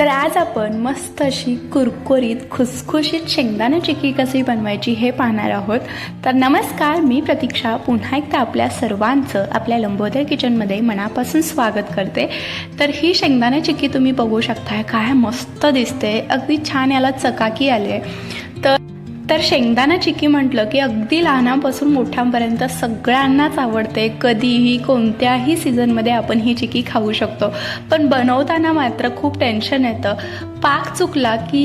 तर आज आपण मस्त अशी कुरकुरीत खुसखुशीत शेंगदाणा चिक्की कशी बनवायची हे पाहणार आहोत. तर नमस्कार मी प्रतीक्षा. पुन्हा एकदा आपल्या सर्वांचं आपल्या लंबोदर किचनमध्ये मनापासून स्वागत करते. तर ही शेंगदाणा चिक्की तुम्ही बघू शकताय काय मस्त दिसते. अगदी छान याला चकाकी आली आहे तर शेंगदाणा चिकी म्हटलं की अगदी लहानापासून मोठ्यांपर्यंत सगळ्यांनाच आवडते. कधीही कोणत्याही सीझनमध्ये आपण ही चिकी खाऊ शकतो. पण बनवताना मात्र खूप टेन्शन येतं. पाक चुकला की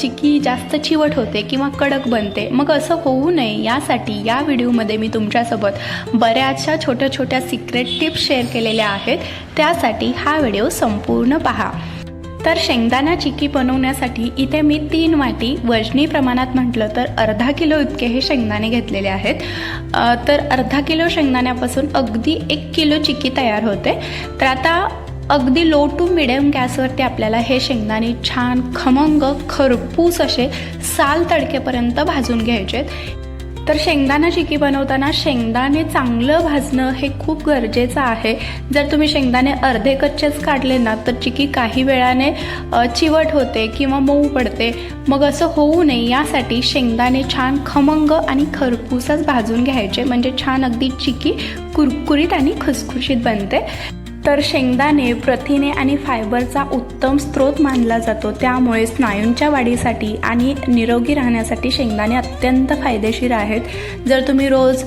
चिकी जास्त चिवट होते किंवा कडक बनते. मग असं होऊ नये यासाठी या व्हिडिओमध्ये मी तुमच्यासोबत बऱ्याचशा छोट्या छोट्या सिक्रेट टिप्स शेअर केलेल्या आहेत. त्यासाठी हा व्हिडिओ संपूर्ण पहा. तर शेंगदाणा चिक्की बनवण्यासाठी इथे मी तीन वाटी वजनी प्रमाणात म्हटलं तर अर्धा किलो इतके हे शेंगदाणे घेतलेले आहेत. तर अर्धा किलो शेंगदाण्यापासून अगदी एक किलो चिक्की तयार होते. तर आता अगदी लो टू मिडियम गॅसवरती आपल्याला हे शेंगदाणे छान खमंग खरपूस असे साल तडकेपर्यंत भाजून घ्यायचे आहेत तर शेंगदाणा चिकी बनवताना शेंगदाणे चांगलं भाजणं हे खूप गरजेचं आहे. जर तुम्ही शेंगदाणे अर्धे कच्चेच काढले ना तर चिकी काही वेळाने चिवट होते किंवा मऊ पडते. मग असं होऊ नये. यासाठी शेंगदाणे छान खमंग आणि खरपूसच भाजून घ्यायचे. म्हणजे छान अगदी चिकी कुरकुरीत आणि खुसखुशीत बनते. तर शेंगदाणे प्रथिने आणि फायबरचा उत्तम स्रोत मानला जातो. त्यामुळे स्नायूंच्या वाढीसाठी आणि निरोगी राहण्यासाठी शेंगदाणे अत्यंत फायदेशीर आहेत. जर तुम्ही रोज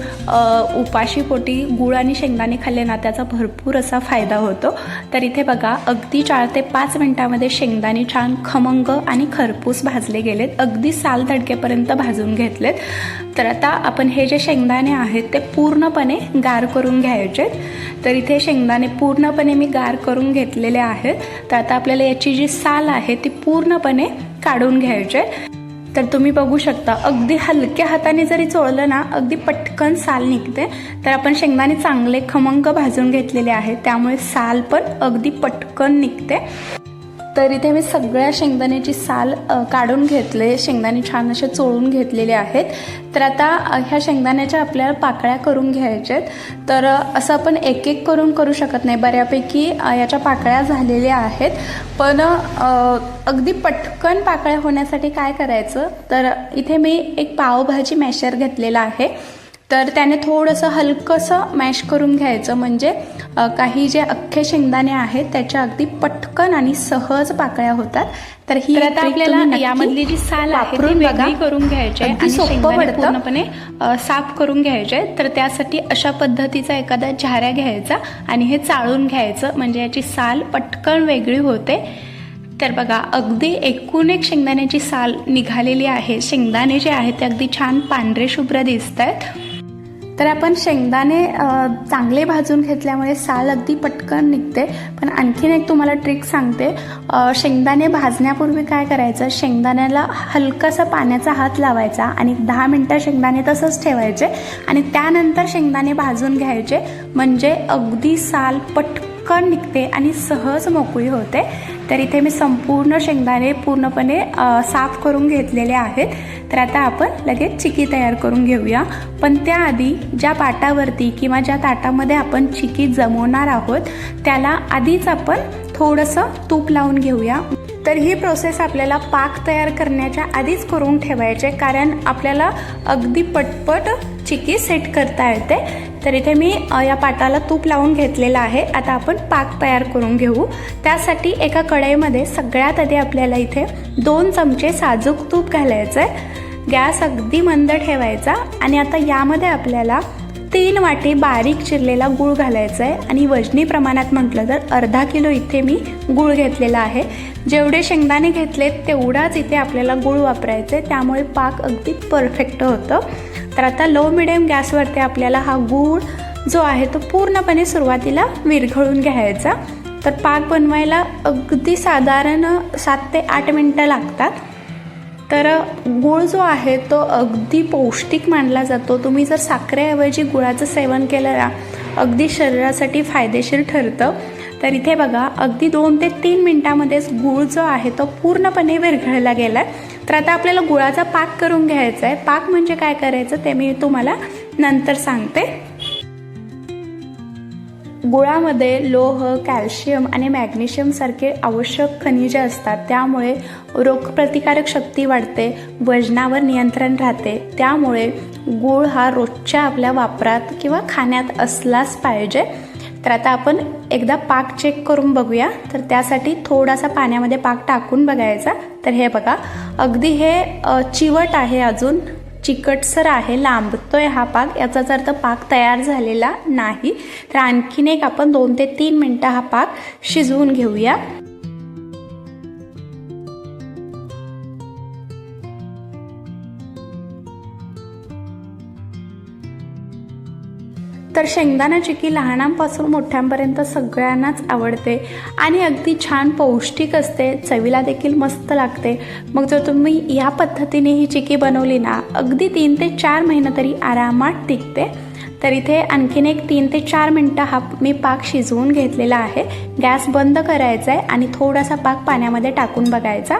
उपाशीपोटी गुळ आणि शेंगदाणे खाल्ले ना त्याचा भरपूर असा फायदा होतो. तर इथे बघा अगदी चार ते पाच मिनटामध्ये शेंगदाणे छान खमंग आणि खरपूस भाजले गेलेत. अगदी साल तडकेपर्यंत भाजून घेतलेत. तर आता आपण हे जे शेंगदाणे आहेत ते पूर्णपणे गार करून घ्यायचे तर इथे शेंगदाणे पूर्ण पूर्णपणे मी गार करून घेतलेले आहेत. तर आता आपल्याला याची जी साल आहे ती पूर्णपणे काढून घ्यायचे तर तुम्ही बघू शकता अगदी हलक्या हाताने जरी चोळलं ना अगदी पटकन साल निघते. तर आपण शेंगदाणे चांगले खमंग भाजून घेतलेले आहेत. त्यामुळे साल पण अगदी पटकन निघते. तर इथे मी सगळ्या शेंगदाण्याची साल काढून घेतले. शेंगदाणे छान असे चोळून घेतलेले आहेत. तर आता ह्या शेंगदाण्याच्या आपल्याला पाकळ्या करून घ्यायच्या आहेत तर असं आपण एक एक करून करू शकत नाही. बऱ्यापैकी याच्या पाकळ्या झालेल्या आहेत. पण अगदी पटकन पाकळ्या होण्यासाठी काय करायचं? तर इथे मी एक पावभाजी मॅशर घेतलेला आहे. तर त्याने थोडंसं हलकंसं मॅश करून घ्यायचं. म्हणजे काही जे अख्खे शेंगदाणे आहेत त्याच्या अगदी पटकन आणि सहज पाकळ्या होतात. तर ही आता आपल्याला यामधली जी साल वापरून बघा. करून घ्यायची आणि सोपं पडतं. पूर्णपणे साफ करून घ्यायचे. तर त्यासाठी अशा पद्धतीचा एखादा झाऱ्या घ्यायचा आणि हे चाळून घ्यायचं. म्हणजे याची साल पटकन वेगळी होते. तर बघा अगदी एकूण एक शेंगदाण्याची साल निघालेली आहे. शेंगदाणे जे आहेत ते अगदी छान पांढरे शुभ्र दिसत आहेत तर आपण शेंगदाणे चांगले भाजून घेतल्यामुळे साल अगदी पटकन निघते. पण आणखीन एक तुम्हाला ट्रिक सांगते. शेंगदाणे भाजण्यापूर्वी काय करायचं? शेंगदाण्याला हलकासा पाण्याचा हात लावायचा आणि दहा मिनटं शेंगदाणे तसंच ठेवायचे आणि त्यानंतर शेंगदाणे भाजून घ्यायचे. म्हणजे अगदी साल पटकन निघते आणि सहज मोकळी होते. तर इथे मी संपूर्ण शेंगदाणे पूर्णपणे साफ करून घेतलेले आहेत. तर आता आपण लगेच चिकी तयार करून घेऊया. पण त्याआधी ज्या पाटावरती किंवा ज्या ताटामध्ये आपण चिकी जमवणार आहोत त्याला आधीच आपण थोडंसं तूप लावून घेऊया. तर ही प्रोसेस आपल्याला पाक तयार करण्याच्या आधीच करून ठेवायचे कारण आपल्याला अगदी पटपट चिकी सेट करता येते. तर इथे मी या पाटाला तूप लावून घेतलेलं आहे. आता आपण पाक तयार करून घेऊ. त्यासाठी एका कढईमध्ये सगळ्यात आधी आपल्याला इथे दोन चमचे साजूक तूप घालायचं आहे गॅस अगदी मंद ठेवायचा आणि आता यामध्ये आपल्याला तीन वाटी बारीक चिरलेला गूळ घालायचा आहे आणि वजनी प्रमाणात म्हटलं तर अर्धा किलो इथे मी गूळ घेतलेला आहे. जेवढे शेंगदाणे घेतलेत तेवढाच इथे आपल्याला गूळ वापरायचं आहे त्यामुळे पाक अगदी परफेक्ट होतं. तर आता लो मिडियम गॅसवरती आपल्याला हा गूळ जो आहे तो पूर्णपणे सुरुवातीला विरघळून घ्यायचा. तर पाक बनवायला अगदी साधारण सात ते आठ मिनटं लागतात. तर गूळ जो आहे तो अगदी पौष्टिक मानला जातो. तुम्ही जर साखरेऐवजी गुळाचं सेवन केलं ना अगदी शरीरासाठी फायदेशीर ठरतं. तर इथे बघा अगदी दोन ते तीन मिनटामध्येच गूळ जो आहे तो पूर्णपणे विरघळला गेला तर आता आपल्याला गुळाचा पाक करून घ्यायचा आहे पाक म्हणजे काय करायचं ते मी तुम्हाला नंतर सांगते. गुळामध्ये लोह कॅल्शियम आणि मॅग्नेशियम सारखे आवश्यक खनिजे असतात. त्यामुळे रोगप्रतिकारक शक्ती वाढते वजनावर नियंत्रण राहते. त्यामुळे गूळ हा रोजच्या आपल्या वापरात किंवा खाण्यात असलाच पाहिजे. तर आता आपण एकदा पाक चेक करून बघूया. तर त्यासाठी थोडासा पाण्यामध्ये पाक टाकून बघायचा. तर हे बघा अगदी हे चिवट आहे अजून. चिकटसर आहे लांबतोय हा पाक. याचाच अर्थ पाक तयार झालेला नाही. तर आणखीन एक आपण दोन ते तीन मिनटं हा पाक शिजवून घेऊया. तर शेंगदाणा चिकी लहानांपासून मोठ्यांपर्यंत सगळ्यांनाच आवडते आणि अगदी छान पौष्टिक असते. चवीला देखील मस्त लागते. मग जर तुम्ही या पद्धतीने ही चिकी बनवली ना अगदी तीन ते चार महिने तरी आरामात टिकते. तर इथे आणखीन एक तीन ते चार मिनटं हा मी पाक शिजवून घेतलेला आहे. गॅस बंद करायचा आहे आणि थोडासा पाक पाण्यामध्ये टाकून बघायचा.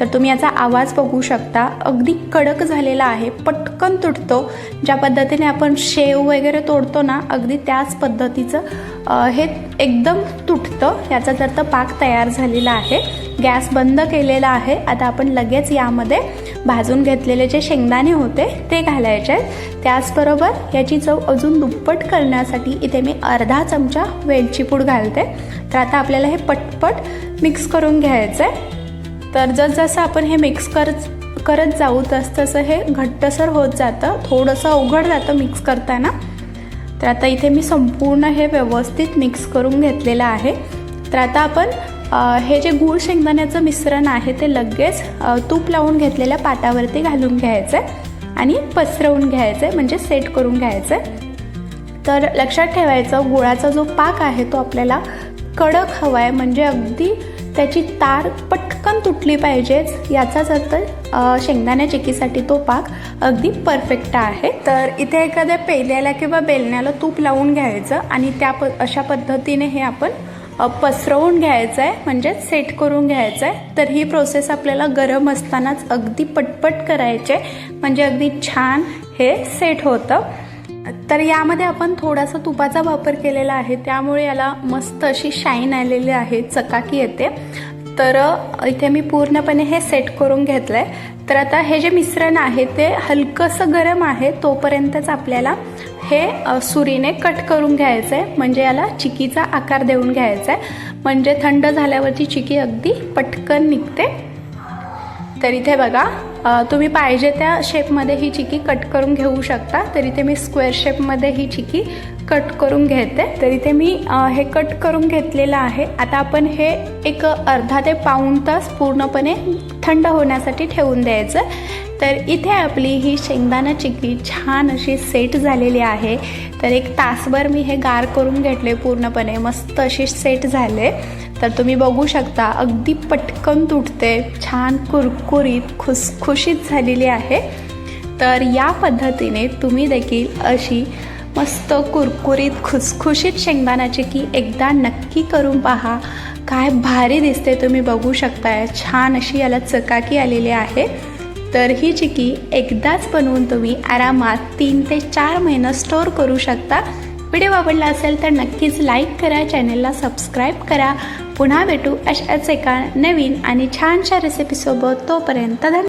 तर तुम्ही याचा आवाज बघू शकता. अगदी कडक झालेला आहे. पटकन तुटतो. ज्या पद्धतीने आपण शेव वगैरे तोडतो ना अगदी त्याच पद्धतीचं हे एकदम तुटतं. याचा तर पाक तयार झालेला आहे. गॅस बंद केलेला आहे. आता आपण लगेच यामध्ये भाजून घेतलेले जे शेंगदाणे होते ते घालायचे आहेत. त्याचबरोबर याची चव अजून दुप्पट करण्यासाठी इथे मी अर्धा चमचा वेलची पूड घालते. तर आता आपल्याला हे पटपट मिक्स करून घ्यायचं आहे तर जसजसं आपण हे मिक्स करत करत जाऊ तसतसं हे घट्टसर होत जातं. थोडंसं अवघड जातं मिक्स करताना. तर आता इथे मी संपूर्ण हे व्यवस्थित मिक्स करून घेतलेलं आहे. तर आता आपण हे जे गूळ शेंगदाण्याचं मिश्रण आहे ते लगेच तूप लावून घेतलेल्या पाटावरती घालून घ्यायचं आहे आणि पसरवून घ्यायचं आहे म्हणजे सेट करून घ्यायचं. आहे तर लक्षात ठेवायचं गुळाचा जो पाक आहे तो आपल्याला कडक हवा आहे म्हणजे अगदी त्याची तार पटकन तुटली पाहिजेच. याचाच अर्थ शेंगदाण्या चिकीसाठी तो पाक अगदी परफेक्ट आहे. तर इथे एखाद्या पेल्याला किंवा बेलण्याला तूप लावून घ्यायचं आणि त्या प अशा पद्धतीने हे आपण पसरवून घ्यायचं आहे म्हणजे सेट करून घ्यायचं आहे तर ही प्रोसेस आपल्याला गरम असतानाच अगदी पटपट करायचे. म्हणजे अगदी छान हे सेट होतं. तर यामध्ये आपण थोडासा तुपाचा वापर केलेला आहे. त्यामुळे याला मस्त अशी शाईन आलेली आहे. चकाकी येते. तर इथे मी पूर्णपणे हे सेट करून घेतलं आहे तर आता हे जे मिश्रण आहे ते हलकंसं गरम आहे. तोपर्यंतच आपल्याला हे सुरीने कट करून घ्यायचं आहे म्हणजे याला चिकीचा आकार देऊन घ्यायचा आहे म्हणजे थंड झाल्यावरची चिकी अगदी पटकन निघते. तर इथे बघा तुम्ही पाहिजे त्या शेपमध्ये ही चिकी कट करून घेऊ शकता. तर इथे मी स्क्वेअर शेपमध्ये ही चिकी कट करून घेते. तर इथे मी हे कट करून घेतलेलं आहे. आता आपण हे एक अर्धा ते पाऊण तास पूर्णपणे थंड होण्यासाठी ठेवून द्यायचं. तर इथे आपली ही शेंगदाणा चिक्की छान अशी सेट झालेली आहे. तर एक तासभर मी हे गार करून घेतले पूर्णपणे. मस्त अशी सेट झाले. तर तुम्ही बघू शकता अगदी पटकन तुटते. छान कुरकुरीत खुसखुशीत झालेली आहे. तर या पद्धतीने तुम्ही देखील अशी मस्त कुरकुरीत खुसखुशीत शेंगदाण्याची की एकदा नक्की करून पहा. काय भारी दिसते तुम्ही बघू शकताय. छान अशी याला चकाकी आलेली आहे. तर ही चिकी एकदाच बनवून तुम्ही आरामात तीन ते चार महिने स्टोअर करू शकता. व्हिडिओ आवडला असेल तर नक्कीच लाईक करा चॅनेलला सबस्क्राईब करा. पुन्हा भेटू अशाच एका नवीन आणि छानशा रेसिपीसोबत तोपर्यंत धन्यवाद.